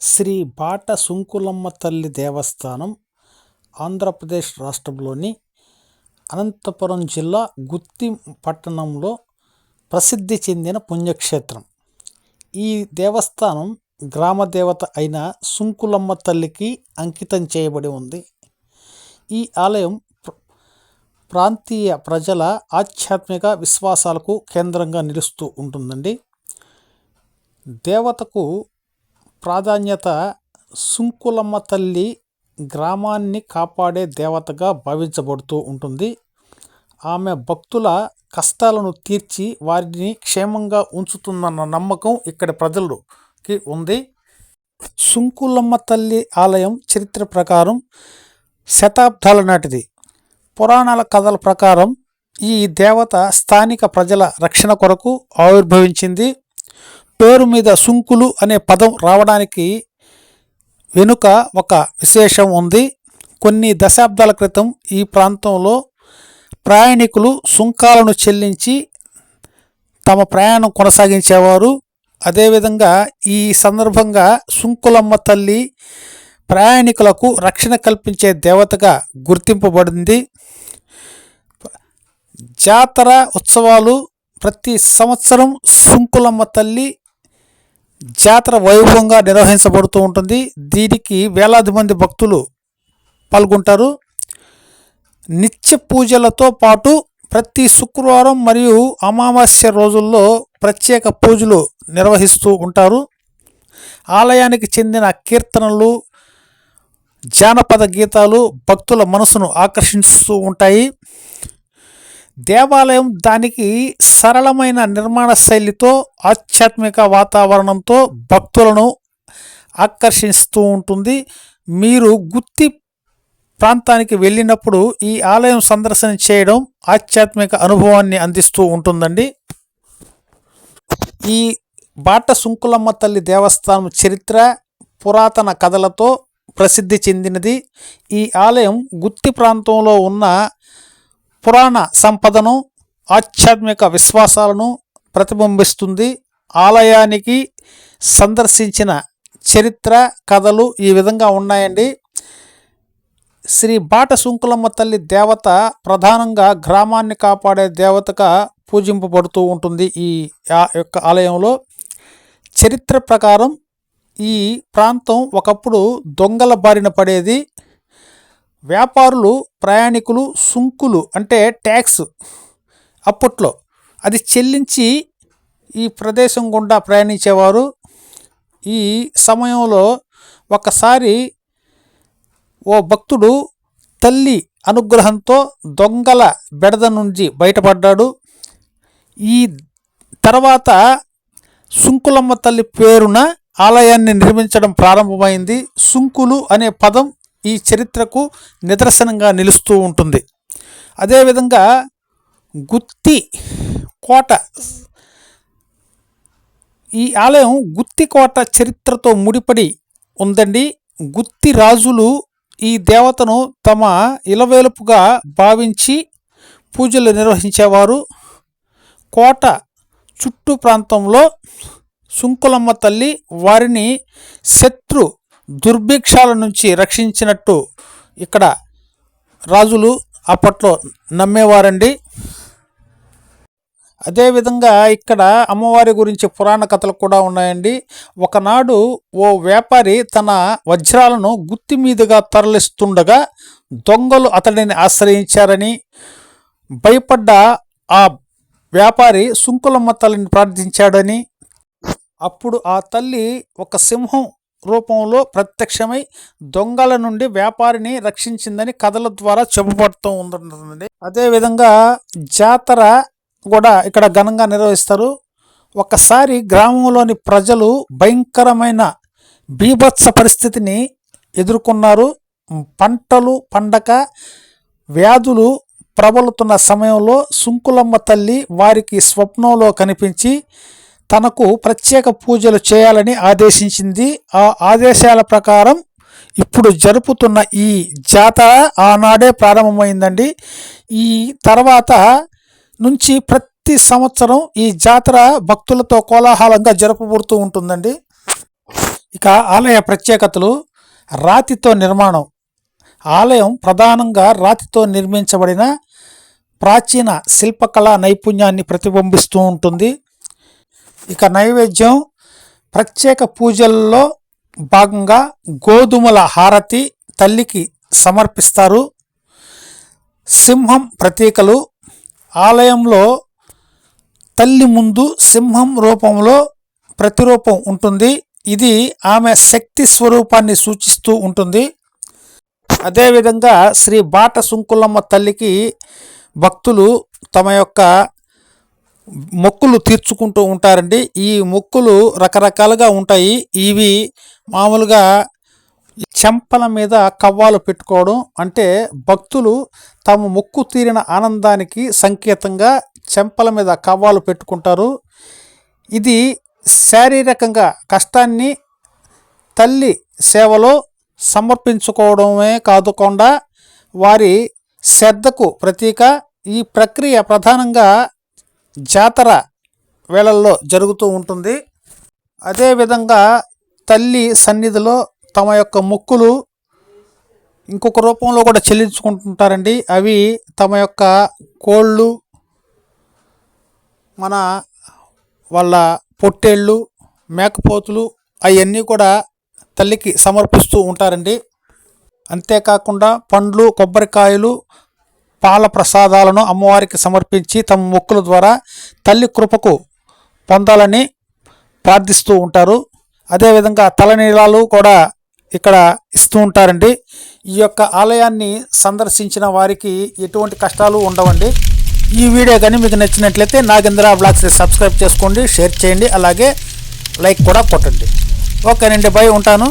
శ్రీ బాట సుంకులమ్మ తల్లి దేవస్థానం ఆంధ్రప్రదేశ్ రాష్ట్రంలోని అనంతపురం జిల్లా గుత్తి పట్టణంలో ప్రసిద్ధి చెందిన పుణ్యక్షేత్రం. ఈ దేవస్థానం గ్రామ దేవత అయిన సుంకులమ్మ తల్లికి అంకితం చేయబడి ఉంది. ఈ ఆలయం ప్రాంతీయ ప్రజల ఆధ్యాత్మిక విశ్వాసాలకు కేంద్రంగా నిలుస్తూ ఉంటుందండి. దేవతకు ప్రాధాన్యత సుంకులమ్మ తల్లి గ్రామాన్ని కాపాడే దేవతగా భావించబడుతూ ఉంటుంది. ఆమె భక్తుల కష్టాలను తీర్చి వారిని క్షేమంగా ఉంచుతుందన్న నమ్మకం ఇక్కడి ప్రజలకి ఉంది. సుంకులమ్మ తల్లి ఆలయం చరిత్ర ప్రకారం శతాబ్దాల నాటిది. పురాణాల కథల ప్రకారం ఈ దేవత స్థానిక ప్రజల రక్షణ కొరకు ఆవిర్భవించింది. పేరు మీద సుంకులు అనే పదం రావడానికి వెనుక ఒక విశేషం ఉంది. కొన్ని దశాబ్దాల క్రితం ఈ ప్రాంతంలో ప్రయాణికులు సుంకాలను చెల్లించి తమ ప్రయాణం కొనసాగించేవారు. అదేవిధంగా ఈ సందర్భంగా సుంకులమ్మ తల్లి ప్రయాణికులకు రక్షణ కల్పించే దేవతగా గుర్తింపబడింది. జాతర ఉత్సవాలు ప్రతి సంవత్సరం సుంకులమ్మ తల్లి జాతర వైభవంగా నిర్వహించబడుతూ ఉంటుంది. దీనికి వేలాది మంది భక్తులు పాల్గొంటారు. నిత్య పూజలతో పాటు ప్రతి శుక్రవారం మరియు అమావాస్య రోజుల్లో ప్రత్యేక పూజలు నిర్వహిస్తూ ఉంటారు. ఆలయానికి చెందిన కీర్తనలు జానపద గీతాలు భక్తుల మనసును ఆకర్షిస్తూ ఉంటాయి. దేవాలయం దానికి సరళమైన నిర్మాణ శైలితో ఆధ్యాత్మిక వాతావరణంతో భక్తులను ఆకర్షిస్తూ ఉంటుంది. మీరు గుత్తి ప్రాంతానికి వెళ్ళినప్పుడు ఈ ఆలయం సందర్శన చేయడం ఆధ్యాత్మిక అనుభవాన్ని అందిస్తూ ఉంటుందండి. ఈ బాట సుంకులమ్మ తల్లి దేవస్థానం చరిత్ర పురాతన కథలతో ప్రసిద్ధి చెందినది. ఈ ఆలయం గుత్తి ప్రాంతంలో ఉన్న పురాణ సంపదను ఆధ్యాత్మిక విశ్వాసాలను ప్రతిబింబిస్తుంది. ఆలయానికి సందర్శించిన చరిత్ర కథలు ఈ విధంగా ఉన్నాయండి. శ్రీ బాట సుంకులమ్మ తల్లి దేవత ప్రధానంగా గ్రామాన్ని కాపాడే దేవతగా పూజింపబడుతూ ఉంటుంది ఈ ఆ- యొక్క ఆలయంలో. చరిత్ర ప్రకారం ఈ ప్రాంతం ఒకప్పుడు దొంగల బారిన పడేది. వ్యాపారులు ప్రయాణికులు సుంకులు అంటే ట్యాక్స్ అప్పట్లో. అది చెల్లించి ఈ ప్రదేశం గుండా ప్రయాణించేవారు. ఈ సమయంలో ఒకసారి ఓ భక్తుడు తల్లి అనుగ్రహంతో దొంగల బెడద నుంచి బయటపడ్డాడు. ఈ తర్వాత సుంకులమ్మ తల్లి పేరున ఆలయాన్ని నిర్మించడం ప్రారంభమైంది. సుంకులు అనే పదం ఈ చరిత్రకు నిదర్శనంగా నిలుస్తూ ఉంటుంది. అదేవిధంగా గుత్తి కోట ఈ ఆలయం గుత్తి కోట చరిత్రతో ముడిపడి ఉందండి. గుత్తి రాజులు ఈ దేవతను తమ ఇలవేలుపుగా భావించి పూజలు నిర్వహించేవారు. కోట చుట్టూ ప్రాంతంలో సుంకులమ్మ తల్లి వారిని శత్రు దుర్భిక్షాల నుంచి రక్షించినట్టు ఇక్కడ రాజులు అప్పట్లో నమ్మేవారండి. అదేవిధంగా ఇక్కడ అమ్మవారి గురించి పురాణ కథలు కూడా ఉన్నాయండి. ఒకనాడు ఓ వ్యాపారి తన వజ్రాలను గుత్తి మీదుగా తరలిస్తుండగా దొంగలు అతడిని ఆశ్రయించారని భయపడ్డ ఆ వ్యాపారి సుంకులమ్మ తల్లిని ప్రార్థించాడని. అప్పుడు ఆ తల్లి ఒక సింహం రూపంలో ప్రత్యక్షమై దొంగల నుండి వ్యాపారిని రక్షించిందని కథల ద్వారా చెప్పబడుతూ ఉంటుందండి. అదేవిధంగా జాతర కూడా ఇక్కడ ఘనంగా నిర్వహిస్తారు. ఒకసారి గ్రామంలోని ప్రజలు భయంకరమైన బీభత్స పరిస్థితిని ఎదుర్కొన్నారు. పంటలు పండక వ్యాధులు ప్రబలుతున్న సమయంలో సుంకులమ్మ తల్లి వారికి స్వప్నంలో కనిపించి తనకు ప్రత్యేక పూజలు చేయాలని ఆదేశించింది. ఆ ఆదేశాల ప్రకారం ఇప్పుడు జరుపుతున్న ఈ జాతర ఆనాడే ప్రారంభమైందండి. ఈ తర్వాత నుంచి ప్రతి సంవత్సరం ఈ జాతర భక్తులతో కోలాహలంగా జరపబడుతూ ఉంటుందండి. ఇక ఆలయ ప్రత్యేకతలు రాతితో నిర్మాణం. ఆలయం ప్రధానంగా రాతితో నిర్మించబడిన ప్రాచీన శిల్పకళా నైపుణ్యాన్ని ప్రతిబింబిస్తూ ఉంటుంది. ఇక నైవేద్యం ప్రత్యేక పూజల్లో భాగంగా గోధుమల హారతి తల్లికి సమర్పిస్తారు. సింహం ప్రతీకలు. ఆలయంలో తల్లి ముందు సింహం రూపంలో ప్రతిరూపం ఉంటుంది. ఇది ఆమె శక్తి స్వరూపాన్ని సూచిస్తూ ఉంటుంది. అదేవిధంగా శ్రీ బాట సుంకులమ్మ తల్లికి భక్తులు తమ యొక్క మొక్కులు తీర్చుకుంటూ ఉంటారండి. ఈ మొక్కులు రకరకాలుగా ఉంటాయి. ఇవి మామూలుగా చెంపల మీద కవ్వాలు పెట్టుకోవడం అంటే భక్తులు తమ మొక్కు తీరిన ఆనందానికి సంకేతంగా చెంపల మీద కవ్వాలు పెట్టుకుంటారు. ఇది శారీరకంగా కష్టాన్ని తల్లి సేవలో సమర్పించుకోవడమే కాదుకుండా వారి శ్రద్ధకు ప్రతీక. ఈ ప్రక్రియ ప్రధానంగా జాతర వేళల్లో జరుగుతూ ఉంటుంది. అదేవిధంగా తల్లి సన్నిధిలో తమ యొక్క మొక్కులు ఇంకొక రూపంలో కూడా చెల్లించుకుంటుంటారండి. అవి తమ యొక్క కోళ్ళు మన వాళ్ళ పొట్టేళ్ళు మేకపోతులు అవన్నీ కూడా తల్లికి సమర్పిస్తూ ఉంటారండి. అంతేకాకుండా పండ్లు కొబ్బరికాయలు పాల ప్రసాదాలను అమ్మవారికి సమర్పించి తమ మొక్కుల ద్వారా తల్లి కృపకు పొందాలని ప్రార్థిస్తూ ఉంటారు. అదేవిధంగా తలనీలాలు కూడా ఇక్కడ ఇస్తూ ఉంటారండి. ఈ యొక్క ఆలయాన్ని సందర్శించిన వారికి ఎటువంటి కష్టాలు ఉండవండి. ఈ వీడియో కానీ మీకు నచ్చినట్లయితే నాగేంద్ర బ్లాగ్స్ని సబ్స్క్రైబ్ చేసుకోండి షేర్ చేయండి అలాగే లైక్ కూడా కొట్టండి. ఓకేనండి బై ఉంటాను.